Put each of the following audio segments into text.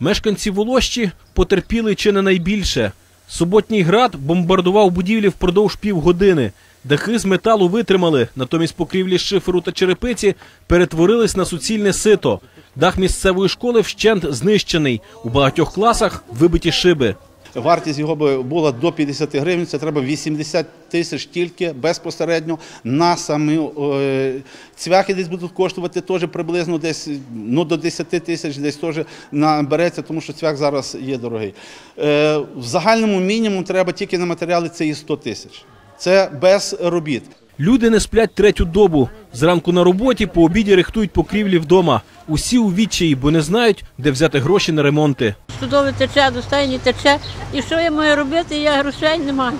Мешканці Волощі потерпіли чи не найбільше. Суботній град бомбардував будівлі впродовж півгодини. Дахи з металу витримали, натомість покрівлі шиферу та черепиці перетворились на суцільне сито. Дах місцевої школи вщент знищений. У багатьох класах вибиті шиби. Вартість його би була до 50 гривень. Це треба 80 тисяч тільки безпосередньо на самі е, цвяхи десь будуть коштувати теж приблизно десь ну, до 10 тисяч десь теж набереться, тому що цвях зараз є дорогий. Е, в загальному мінімум треба тільки на матеріали це і 100 тисяч. Це без робіт. Люди не сплять третю добу. Зранку на роботі, по обіді рихтують покрівлі вдома. Усі у відчаї, бо не знають, де взяти гроші на ремонти. Судове тече, до стайні тече. І що я маю робити? Я грошей не маю.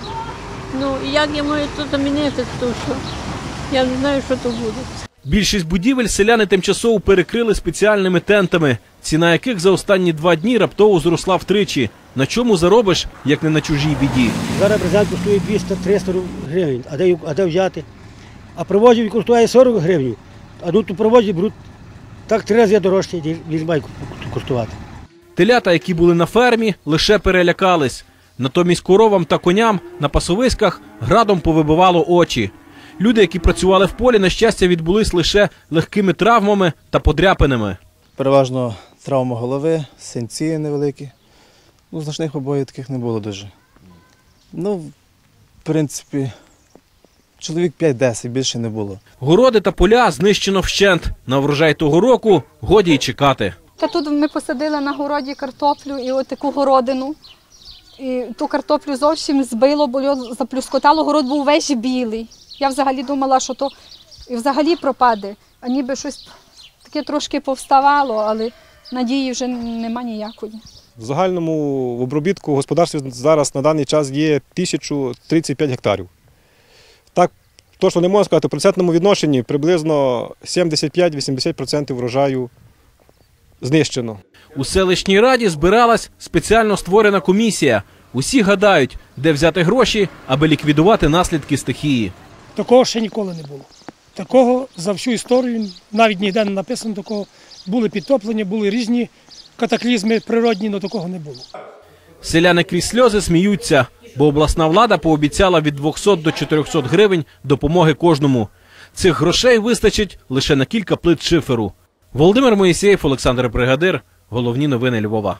Ну і як я маю тут замінити, то що? Я не знаю, що то буде. Більшість будівель селяни тимчасово перекрили спеціальними тентами, ціна яких за останні два дні раптово зросла втричі. На чому заробиш, як не на чужій біді? Зараз брезент коштує 200-300 гривень, а де, а де взяти? А проводжів коштує 40 гривень, а тут у проводі беруть так три рази дорожче, ніж має коштувати. Телята, які були на фермі, лише перелякались. Натомість коровам та коням на пасовиськах градом повибивало очі. Люди, які працювали в полі, на щастя, відбулись лише легкими травмами та подряпинами. Переважно травма голови, синці невеликі. Ну, значних побоїв таких не було дуже. Ну, в принципі, чоловік 5-10, більше не було. Городи та поля знищено вщент. На врожай того року годі й чекати. Та тут ми посадили на городі картоплю і от таку городину. І ту картоплю зовсім збило, бо заплюскотало, город був весь білий. Я взагалі думала, що то і взагалі пропаде, а ніби щось таке трошки повставало, але надії вже нема ніякої. В загальному в обробітку в господарстві зараз на даний час є 1035 гектарів. Так, точно не можна сказати, в процентному відношенні приблизно 75-80% врожаю знищено. У селищній раді збиралась спеціально створена комісія. Усі гадають, де взяти гроші, аби ліквідувати наслідки стихії. Такого ще ніколи не було. Такого за всю історію навіть ніде не написано такого. Були підтоплення, були різні катаклізми природні, але такого не було. Селяни крізь сльози сміються, бо обласна влада пообіцяла від 200 до 400 гривень допомоги кожному. Цих грошей вистачить лише на кілька плит шиферу. Володимир Моїсеєв, Олександр Бригадир. Головні новини Львова.